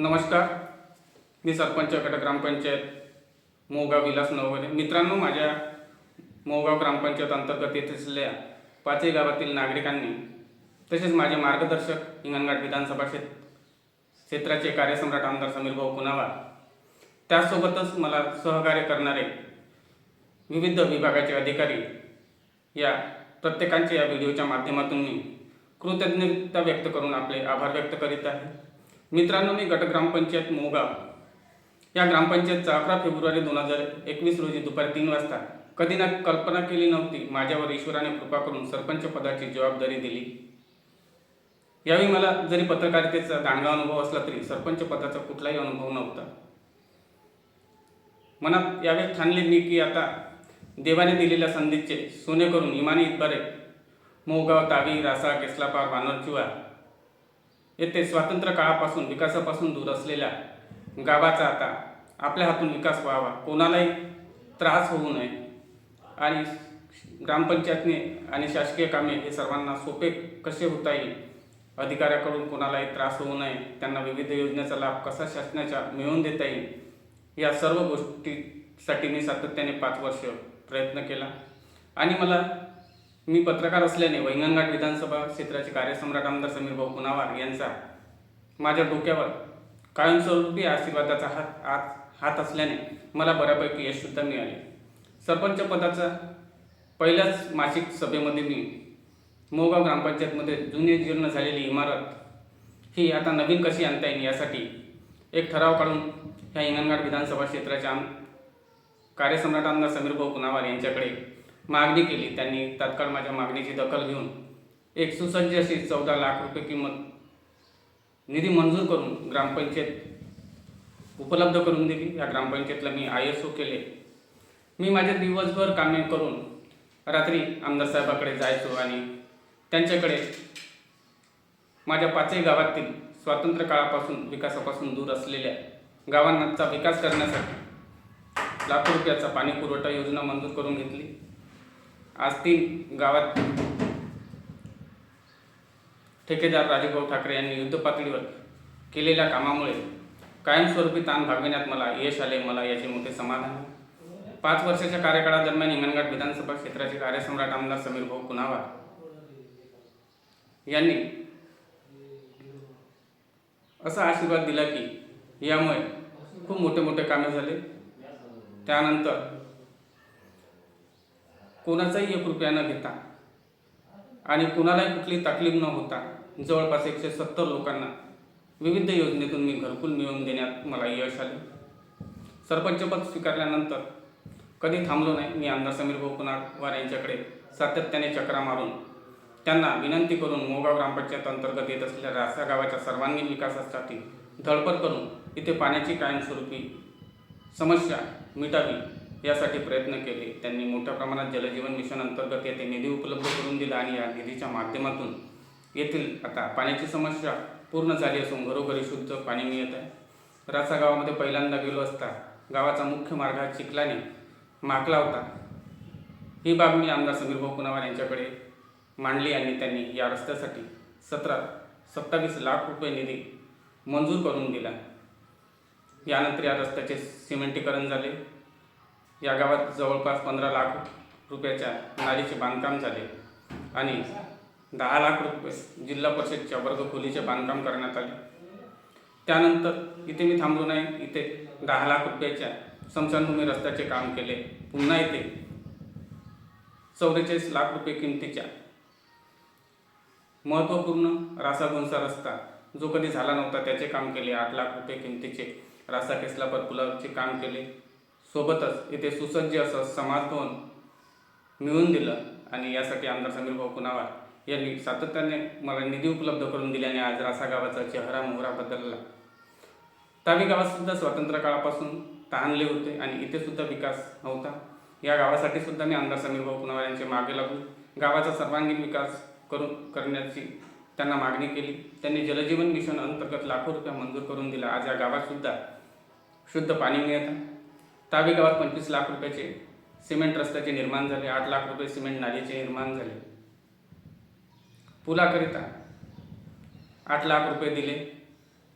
नमस्कार. मी सरपंच गट ग्रामपंचायत मोगाव विलास नवगणे मित्रांनो माझ्या मोगाव ग्रामपंचायत अंतर्गत येथे असलेल्या पाचही गावातील नागरिकांनी तसेच माझे मार्गदर्शक हिंगणघाट विधानसभा क्षेत्र क्षेत्राचे कार्यसम्राट आमदार समीरभाऊ पुनावा त्यासोबतच मला सहकार्य करणारे विविध विभागाचे अधिकारी या प्रत्येकांचे या व्हिडिओच्या माध्यमातून मी कृतज्ञता व्यक्त करून आपले आभार व्यक्त करीत आहे. मित्रांनो मी गट ग्रामपंचायत मोगाव या ग्रामपंचायतचा अकरा फेब्रुवारी दोन हजार एकवीस रोजी दुपारी तीन वाजता कधी ना कल्पना केली नव्हती माझ्यावर ईश्वराने कृपा करून सरपंच पदाची जबाबदारी दिली. यावेळी मला जरी पत्रकारितेचा दांडगा अनुभव असला तरी सरपंच पदाचा कुठलाही अनुभव नव्हता. मनात यावेळी ठाणले मी की आता देवाने दिलेल्या संधीचे सोने करून इमानी इतबारे मोहगाव तावी रासा केसलापार वानरचुवा येथे स्वातंत्र्य काळापासून विकासापासून दूर असलेल्या गावाचा आता आपल्या हातून विकास व्हावा. कोणालाही त्रास होऊ नये. आणि ग्रामपंचायतने आणि शासकीय कामे हे सर्वांना सोपे कसे होता येईल? अधिकाऱ्याकडून कोणालाही त्रास होऊ नये. त्यांना विविध योजनेचा लाभ कसा शासनाच्या मिळवून देता येईल? या सर्व गोष्टीसाठी मी सातत्याने पाच वर्ष प्रयत्न केला. आणि मला मी पत्रकार असल्याने वैंगणघाट विधानसभा क्षेत्राचे कार्यसम्राट आमदार समीर भाऊ पुनावार यांचा माझ्या डोक्यावर कायमस्वरूपी आशीर्वादाचा हात हात हात असल्याने मला बऱ्यापैकी यशसुद्धा मिळाले. सरपंच पदाचा पहिल्याच मासिक सभेमध्ये मी मोगाव ग्रामपंचायतमध्ये जुनी जीर्ण झालेली इमारत ही आता नवीन कशी आणता येईल यासाठी एक ठराव काढून ह्या हिंगणघाट विधानसभा क्षेत्राच्या कार्यसम्राट आमदार समीर भाऊ पुनावार यांच्याकडे मागणी केली. त्यांनी तात्काळ माझ्या मागणीची दखल घेऊन एक सुसज्ज अशी चौदा लाख रुपये किंमत निधी मंजूर करून ग्रामपंचायत उपलब्ध करून दिली. या ग्रामपंचायतला मी आय एस ओ केले. मी माझे दिवसभर कामे करून रात्री आमदार साहेबाकडे जायचो आणि त्यांच्याकडे माझ्या पाचही गावातील स्वातंत्र्य काळापासून विकासापासून दूर असलेल्या गावांचा विकास करण्यासाठी लाखो रुपयाचा पाणी पुरवठा योजना मंजूर करून घेतली. आज तीन गावात ठेकेदार राजूभाऊ ठाकरे यांनी युद्ध पातळीवर केलेल्या कामामुळे कायमस्वरूपी ताण भागविण्यात मला यश आले मला याचे मोठे समाधान आहे पाच वर्षाच्या कार्यकाळादरम्यान हिंगणघाट विधानसभा क्षेत्राचे कार्यसम्राट आमदार समीर भाऊ कुनावार यांनी असा आशीर्वाद दिला की यामुळे खूप मोठे मोठे कामे झाले. त्यानंतर कोणाचाही एक रुपया न घेता आणि कुणालाही कुठली तकलीफ न होता जवळपास एकशे सत्तर लोकांना विविध योजनेतून मी घरकुल मिळवून देण्यात मला यश आले. सरपंचपद स्वीकारल्यानंतर कधी थांबलो नाही. मी आमदार समीर भाऊ कुणावार यांच्याकडे सातत्याने चक्रा मारून त्यांना विनंती करून मोगाव ग्रामपंचायत अंतर्गत येत असलेल्या रासा गावाच्या सर्वांगीण विकासासाठी धडपड करून इथे पाण्याची कायमस्वरूपी समस्या मिटावी यासाठी प्रयत्न केले. त्यांनी मोठ्या प्रमाणात जलजीवन मिशन अंतर्गत येथे निधी उपलब्ध करून दिला आणि या निधीच्या माध्यमातून येथील आता पाण्याची समस्या पूर्ण झाली असून घरोघरी शुद्ध पाणी मिळत आहे. रासा गावामध्ये पहिल्यांदा गेलो असता गावाचा मुख्य मार्ग हा चिखलाने माकला होता. ही बाब मी आमदार समीरभाऊ भाऊ यांच्याकडे मांडली आणि त्यांनी या रस्त्यासाठी सतरा सत्तावीस लाख रुपये निधी मंजूर करून दिला. यानंतर या रस्त्याचे सिमेंटीकरण झाले. या गावात जवळपास पंधरा लाख रुपयाच्या नालीचे बांधकाम झाले आणि दहा लाख रुपये जिल्हा परिषदच्या वर्गखोलीचे बांधकाम करण्यात आले. त्यानंतर इथे मी थांबलो नाही. इथे दहा लाख रुपयाच्या समशानभूमी रस्त्याचे काम केले. पुन्हा इथे चौवेचाळीस लाख रुपये किमतीच्या महत्त्वपूर्ण रासागुंसा रस्ता जो कधी झाला नव्हता त्याचे काम केले. आठ लाख रुपये किमतीचे रासा केसलापर पुलावचे काम केले. सोबतच इथे सुसज्ज असं समाजभवन मिळवून दिलं आणि यासाठी आमदार समीर भाऊ कुनावार यांनी सातत्याने मला निधी उपलब्ध करून दिल्याने आज रासा गावाचा चेहरा मोहरा बदलला तावी गावातसुद्धा स्वातंत्र्य काळापासून तहानले होते आणि इथेसुद्धा विकास नव्हता. या गावासाठी सुद्धा मी आमदार समीर भाऊ यांचे मागे लागून गावाचा सर्वांगीण विकास करून करण्याची त्यांना मागणी केली. त्यांनी जलजीवन मिशन अंतर्गत लाखो रुपये मंजूर करून दिला. आज या गावातसुद्धा शुद्ध पाणी मिळतं तावे गावात पंचवीस लाख रुपयाचे सिमेंट रस्त्याचे निर्माण झाले आठ लाख रुपये सिमेंट नालीचे निर्माण झाले. पुलाकरिता आठ लाख रुपये दिले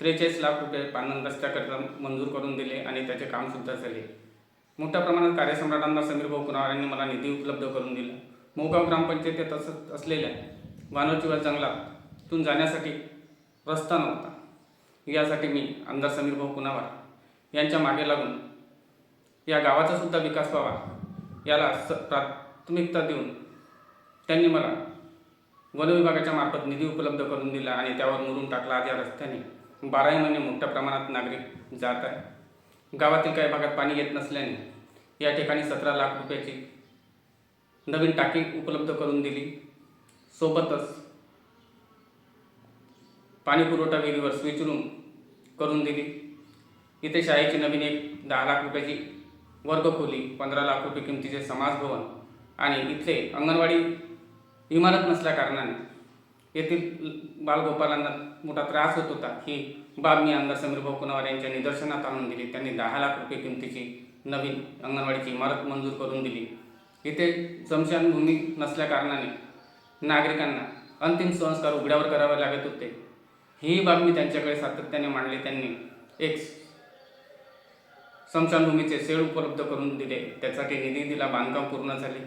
त्रेचाळीस लाख रुपये पानन रस्त्याकरिता मंजूर करून दिले आणि त्याचे कामसुद्धा झाले. मोठ्या प्रमाणात कार्यसम्राटांना आमदार समीर भाऊ यांनी मला निधी उपलब्ध करून दिला. मोगाव ग्रामपंचायतीत असं असलेल्या वानोचिवा जंगलातून जाण्यासाठी रस्ता नव्हता. यासाठी मी आमदार समीर भाऊ कुणावार यांच्या मागे लागून या गावाचा सुद्धा विकास व्हावा. याला स प्राथमिकता देऊन त्यांनी मला वनविभागाच्या मार्फत निधी उपलब्ध करून दिला आणि त्यावर मुरून टाकला आज या रस्त्याने. बाराही महिने मोठ्या प्रमाणात नागरिक जात आहे गावातील काही भागात पाणी येत नसल्याने या ठिकाणी सतरा लाख रुपयाची नवीन टाकी उपलब्ध करून दिली. सोबतच पाणी पुरवठा विहिरीवर स्विच रूम करून दिली. इथे शाळेची नवीन एक दहा लाख रुपयाची वर्गखोली पंधरा लाख रुपये किमतीचे समाजभवन आणि इथले अंगणवाडी इमारत नसल्याकारणाने येथील बालगोपालांना मोठा त्रास होत होता. ही बाब मी आमदार समीर भाऊ कुनावार यांच्या निदर्शनात आणून दिली. त्यांनी दहा लाख रुपये किमतीची नवीन अंगणवाडीची इमारत मंजूर करून दिली. इथे स्मशानभूमी नसल्याकारणाने नागरिकांना अंतिम संस्कार उघड्यावर करावे लागत होते. ही बाब मी त्यांच्याकडे सातत्याने मांडली. त्यांनी एक स्मशानभूमीचे शेड उपलब्ध करून दिले. त्यासाठी निधी दिला बांधकाम पूर्ण झाले.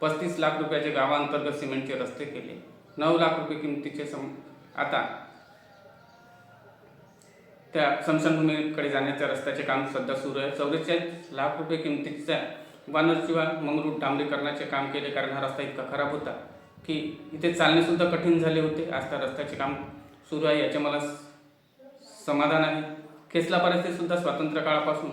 पस्तीस लाख रुपयाचे गावांतर्गत सिमेंटचे रस्ते केले. नऊ लाख रुपये किमतीचे सम आता त्या स्मशानभूमीकडे जाण्याच्या रस्त्याचे काम सध्या सुरू आहे. चौवेचाळीस लाख रुपये किमतीचा वानरशिवा मंगरूळ डांबरीकरणाचे काम केले कारण हा रस्ता इतका खराब होता की इथे चालणेसुद्धा कठीण झाले होते. आज त्या रस्त्याचे काम सुरू आहे याचे मला समाधान आहे. खेसला परिस्थितीसुद्धा स्वातंत्र्य काळापासून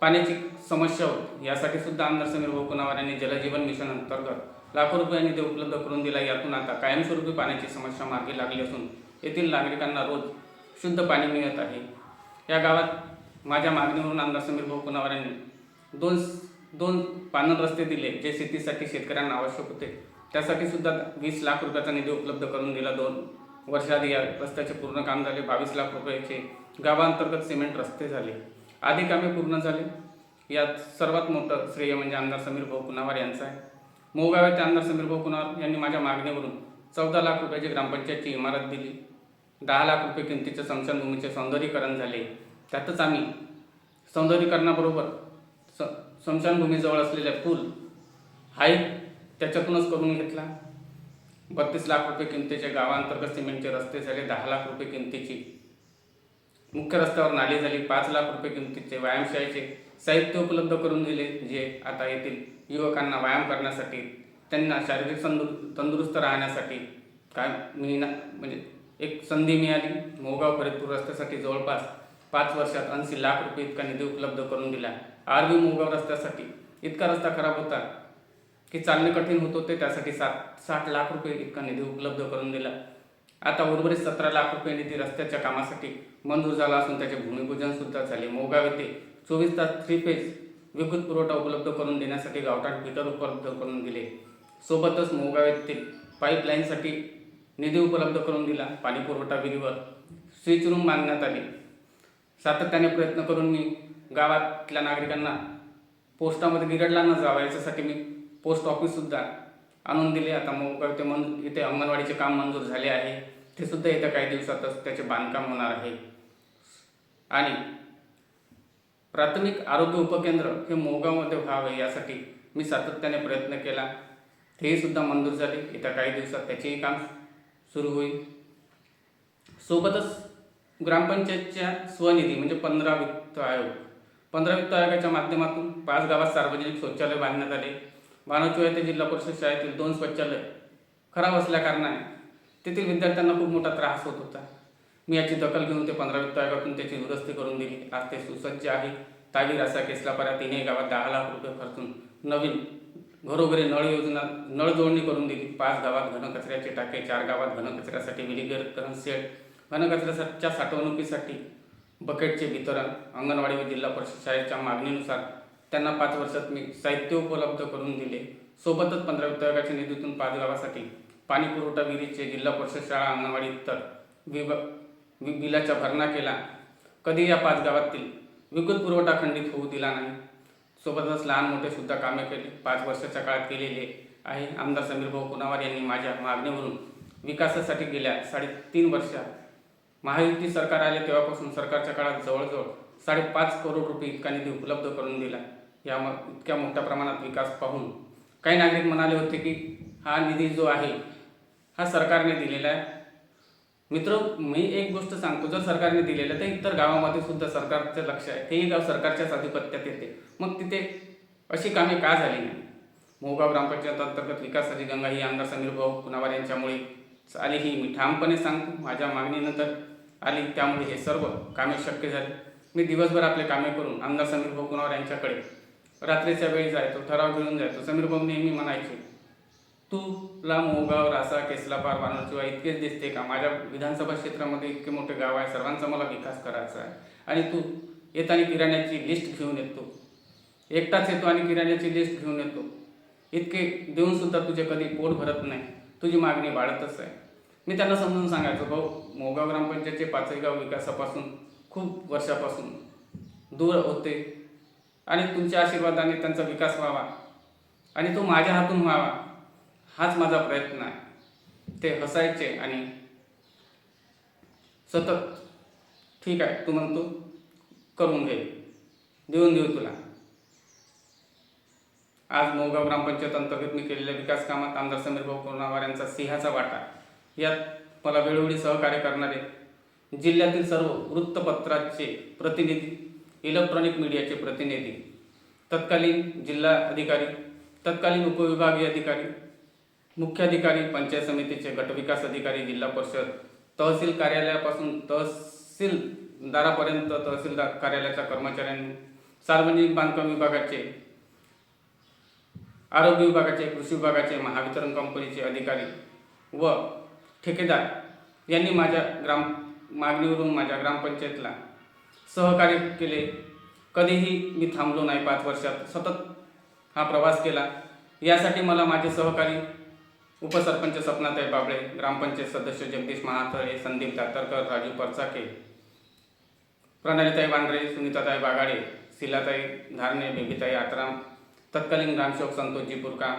पाण्याची समस्या होती. यासाठी सुद्धा आमदार समीर भाऊ यांनी जलजीवन मिशन अंतर्गत लाखो रुपयांनी ते उपलब्ध करून दिला. यातून आता कायमस्वरूपी पाण्याची समस्या मार्गी लागली असून येथील नागरिकांना रोज शुद्ध पाणी मिळत आहे. या गावात माझ्या मागणीवरून आमदार समीर भाऊ यांनी दोन दोन पानन रस्ते दिले जे शेतीसाठी शेतकऱ्यांना आवश्यक होते. त्यासाठी सुद्धा वीस लाख रुपयाचा निधी उपलब्ध करून दिला. दोन वर्षाआधी या रस्त्याचे पूर्ण काम झाले. बावीस लाख रुपयाचे गावांतर्गत सिमेंट रस्ते झाले. आधी कामे पूर्ण झाले. यात सर्वात मोठं श्रेय म्हणजे आमदार समीर भाऊ कुणावार यांचं आहे. मोगाव्याचे आमदार समीर भाऊ कुणावार यांनी माझ्या मागणीवरून चौदा लाख रुपयाची ग्रामपंचायतची इमारत दिली. दहा लाख रुपये किमतीचे स्मशानभूमीचे सौंदर्यीकरण झाले. त्यातच आम्ही सौंदर्यीकरणाबरोबर स स्मशानभूमीजवळ असलेले पूल हाईक त्याच्यातूनच करून घेतला. बत्तीस लाख रुपये किमतीचे गावांतर्गत सिमेंटचे रस्ते झाले दहा लाख रुपये किमतीची मुख्य रस्त्यावर नाली झाली पाच लाख रुपये किमतीचे व्यायामशाळेचे साहित्य उपलब्ध करून दिले जे आता येथील युवकांना व्यायाम करण्यासाठी त्यांना शारीरिक संदु तंदुरुस्त राहण्यासाठी काय मिळणार म्हणजे एक संधी मिळाली. मोगाव फरीदपूर रस्त्यासाठी जवळपास पाच वर्षात ऐंशी लाख रुपये इतका निधी उपलब्ध करून दिला. आरवी मोगाव रस्त्यासाठी इतका रस्ता खराब होता की चालणे कठीण होत होते त्यासाठी सात साठ लाख रुपये इतका निधी उपलब्ध करून दिला. आता उर्वरित सतरा लाख रुपये निधी रस्त्याच्या कामासाठी मंजूर झाला असून त्याचे भूमिपूजन सुद्धा झाले. मोगाव येथे चोवीस तास थ्री फेज विद्युत पुरवठा उपलब्ध करून देण्यासाठी गावठाण मीटर उपलब्ध करून दिले. सोबतच मोगाव येथील पाईपलाईनसाठी निधी उपलब्ध करून दिला. पाणी पुरवठा विहिरीवर स्विच रूम बांधण्यात आली. सातत्याने प्रयत्न करून मी गावातल्या नागरिकांना पोस्टामध्ये बिघडला न जावा याच्यासाठी मी पोस्ट ऑफिससुद्धा आणून दिले. आता मोगाव ते मन इथे अंगणवाडीचे काम मंजूर झाले आहे. ते सुद्धा येत्या काही दिवसातच त्याचे बांधकाम होणार आहे. आणि प्राथमिक आरोग्य उपकेंद्र हे मोगावमध्ये व्हावे यासाठी मी सातत्याने प्रयत्न केला. तेही सुद्धा मंजूर झाले. येत्या काही दिवसात त्याचेही काम सुरू होईल. सोबतच ग्रामपंचायतच्या स्वनिधी म्हणजे पंधरा वित्त आयोग. पंधरा वित्त आयोगाच्या माध्यमातून पाच गावात सार्वजनिक शौचालय बांधण्यात आले. बाणाचो येथे जिल्हा परिषद शाळेतील दोन शौचालय खराब असल्याकारणाने तेथील विद्यार्थ्यांना खूप मोठा त्रास होत होता. मी याची दखल घेऊन ते पंधरा वित्त आयोगातून त्याची दुरुस्ती करून दिली. आज ते सुसज्ज आहे. तावी रासा केसलापारा तिन्ही गावात दहा लाख रुपये खर्चून नवीन घरोघरी नळ योजना नळ जोडणी करून दिली. पाच गावात घनकचऱ्याचे टाके चार गावात घनकचऱ्यासाठी विलीनीकरण सेट. घनकचऱ्याच्या साठवणुकीसाठी बकेटचे वितरण अंगणवाडी व जिल्हा परिषद शाळेच्या मागणीनुसार त्यांना पाच वर्षात मी साहित्य उपलब्ध करून दिले. सोबतच पंधरा वित्त आयोगाच्या निधीतून पाच गावासाठी पाणी पुरवठा विहिरीचे जिल्हा परिषद शाळा अंगणवाडी इतर विभ वि बिलाचा भरणा केला. कधी या पाच गावातील विद्युत पुरवठा खंडित होऊ दिला नाही. सोबतच लहान मोठे सुद्धा कामे केली. पाच वर्षाच्या काळात केलेले आहे. आमदार समीर भाऊ कुनावार यांनी माझ्या मागणीवरून विकासासाठी गेल्या साडेतीन वर्षात महायुती सरकार आले तेव्हापासून सरकारच्या काळात जवळजवळ साडेपाच करोड रुपये इतका निधी उपलब्ध करून दिला. या इतक्या मोठ्या प्रमाणात विकास पाहून काही नागरिक म्हणाले होते की हा निधी जो आहे हा सरकारने दिलेला आहे. मित्र मी एक गोष्ट सांगतो जर सरकारने दिलेलं तर इतर गावामध्ये सुद्धा सरकारचं लक्ष आहे. तेही गाव सरकारच्याच अधिपत्यात येते. मग तिथे अशी कामे का झाली नाही? मोहगाव ग्रामपंचायत अंतर्गत विकासाची गंगा ही आमदार समीर भाऊ पुनावार यांच्यामुळे आली ही मी ठामपणे सांगतो. माझ्या मागणीनंतर आली त्यामुळे हे सर्व कामे शक्य झाले. मी दिवसभर आपले कामे करून आमदार समीर भाऊ कुणावार यांच्याकडे रात्रीच्या वेळी जायचो ठराव घेऊन जायचो. समीर भाऊ नेहमी म्हणायचे तुला मोहगाव रासा केसला पार वानरचिवा इतकेच दिसते का? माझ्या विधानसभा क्षेत्रामध्ये इतके मोठे गाव आहे सर्वांचा मला विकास करायचा आहे. आणि तू येताना किराण्याची लिस्ट घेऊन येतो. एकटाच येतो आणि किराण्याची लिस्ट घेऊन येतो. इतके देऊन सुद्धा तुझे कधी पोट भरत नाही. तुझी मागणी वाढतच आहे. मी त्यांना समजून सांगायचो भाऊ मोगाव ग्रामपंचायतचे पाचही गाव विकासापासून खूप वर्षापासून दूर होते. आणि तुमच्या आशीर्वादाने त्यांचा विकास व्हावा. आणि तो माझ्या हातून व्हावा. हाच माझा प्रयत्न आहे. ते हसायचे आणि सतत ठीक आहे तू म्हणतो करून घे. देऊन देऊ तुला. आज मोगाव ग्रामपंचायत अंतर्गत मी केलेल्या विकास कामात आमदार समीर भाऊ यांचा सिंहाचा वाटा. यात मला वेळोवेळी सहकार्य करणारे जिल्ह्यातील सर्व वृत्तपत्राचे प्रतिनिधी इलेक्ट्रॉनिक मीडियाचे प्रतिनिधी तत्कालीन जिल्हा अधिकारी तत्कालीन उपविभागीय अधिकारी मुख्याधिकारी पंचायत समितीचे गटविकास अधिकारी जिल्हा परिषद तहसील कार्यालयापासून तहसीलदारापर्यंत तहसीलदार कार्यालयाच्या कर्मचाऱ्यांनी सार्वजनिक बांधकाम विभागाचे आरोग्य विभागाचे कृषी विभागाचे महावितरण कंपनीचे अधिकारी व ठेकेदार यांनी माझ्या ग्राम मागणीवरून माझ्या ग्रामपंचायतला सहकार्य केले. कधीही मी थांबलो नाही पाच वर्षात. सतत हा प्रवास केला. यासाठी मला माझे सहकारी उपसरपंच सपनाताई बाबळे ग्रामपंचायत सदस्य जगदीश महातळे संदीप दातरकर राजू परचाके प्रणालीताई वांद्रे सुनीताताई बागाडे शिलाताई धारणे बेबीताई आत्राम तत्कालीन ग्रामसेवक संतोषजी पुरका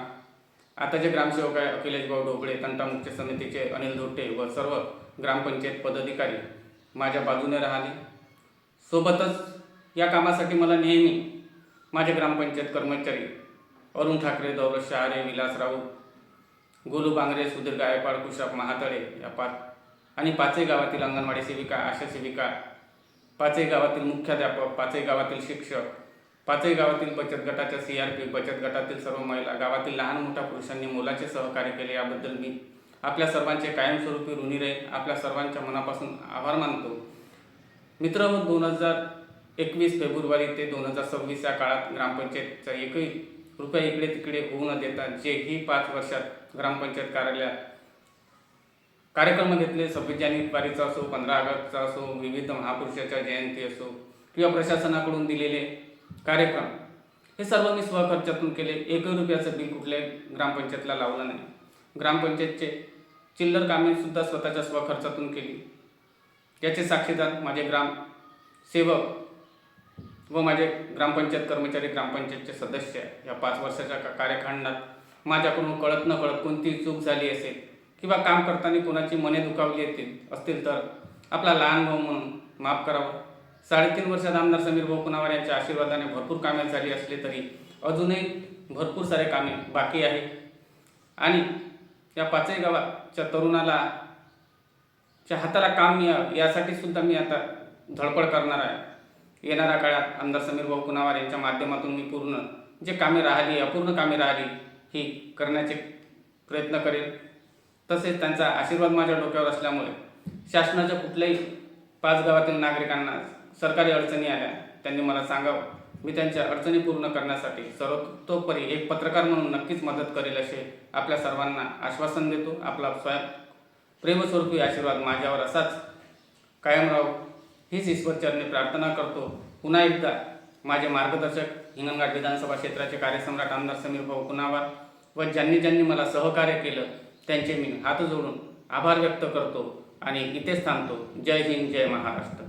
आताचे ग्रामसेवक आहे अखिलेश भाऊ ढोबळे तंटामुख्य समितीचे अनिल धोटे व सर्व ग्रामपंचायत पदाधिकारी माझ्या बाजूने राहिले. सोबतच या कामासाठी मला नेहमी माझे ग्रामपंचायत कर्मचारी अरुण ठाकरे दौलत शहारे विलास राऊत गोलू बांगरे सुधीर गायकवाड कुशाप महातळे या पाच. आणि पाचही गावातील अंगणवाडी सेविका आशा सेविका पाचही गावातील मुख्याध्यापक पाचही गावातील शिक्षक पाचही गावातील बचत गटाच्या सी आर पी बचत गटातील सर्व महिला गावातील लहान मोठ्या पुरुषांनी मोलाचे सहकार्य केले याबद्दल मी आपल्या सर्वांचे कायमस्वरूपी ऋणी राहील आपल्या सर्वांच्या मनापासून आभार मानतो. मित्र दोन हजार एकवीस फेब्रुवारी ते दोन हजार सव्वीस या काळात ग्रामपंचायतचा एकही रुपये इकडे तिकडे होऊ न देता जे ही पाच वर्षात ग्रामपंचायत कार्यालयात कार्यक्रम घेतले. सव्वीस जानेवारीचा असो पंधरा ऑगस्टचा असो विविध महापुरुषाच्या जयंती असो किंवा प्रशासनाकडून दिलेले कार्यक्रम हे सर्व मी स्वखर्चातून केले. एकही रुपयाचं बिल कुठल्याही ग्रामपंचायतला लावलं नाही. ग्रामपंचायतचे चिल्लर कामेसुद्धा स्वतःच्या स्वखर्चातून केली. याचे साक्षीदार माझे ग्राम सेवक व माझे ग्रामपंचायत कर्मचारी ग्रामपंचायतचे सदस्य या पाच वर्षाच्या का- कार्यखंडात माझ्याकडून कळत न कळत कोणतीही चूक झाली असेल किंवा काम करताना कोणाची मने दुखावली येतील असतील तर आपला लहान भाऊ म्हणून माफ करावं. साडेतीन वर्षात आमदार समीर भाऊ कुणावार यांच्या आशीर्वादाने भरपूर कामे झाली असली तरी अजूनही भरपूर सारे कामे बाकी आहे. आणि या पाचही गावाच्या तरुणाला च्या हाताला काम मिळावं यासाठी सुद्धा मी आता धडपड करणार आहे. येणाऱ्या काळात आमदार समीर भाऊ कुणावार यांच्या माध्यमातून मी पूर्ण जे कामे राहिली अपूर्ण कामे राहिली ही करण्याचे प्रयत्न करेन तसेच त्यांचा आशीर्वाद माझ्या डोक्यावर असल्यामुळे शासनाच्या कुठल्याही पाच गावातील नागरिकांना सरकारी अडचणी आल्या त्यांनी मला सांगावं. मी त्यांच्या अडचणी पूर्ण करण्यासाठी सर्वतोपरी एक पत्रकार म्हणून नक्कीच मदत करेल असे आपल्या सर्वांना आश्वासन देतो. आपला स्वयं प्रेमस्वरूपी आशीर्वाद माझ्यावर असाच कायम राहू हीच ईश्वरचरणी प्रार्थना करतो. पुन्हा एकदा माझे मार्गदर्शक हिंगणघाट विधानसभा क्षेत्राचे कार्यसम्राट आमदार समीर भाऊ कुणावार व ज्यांनी ज्यांनी मला सहकार्य केलं त्यांचे मी हात जोडून आभार व्यक्त करतो आणि इथेच थांबतो. जय हिंद जय महाराष्ट्र.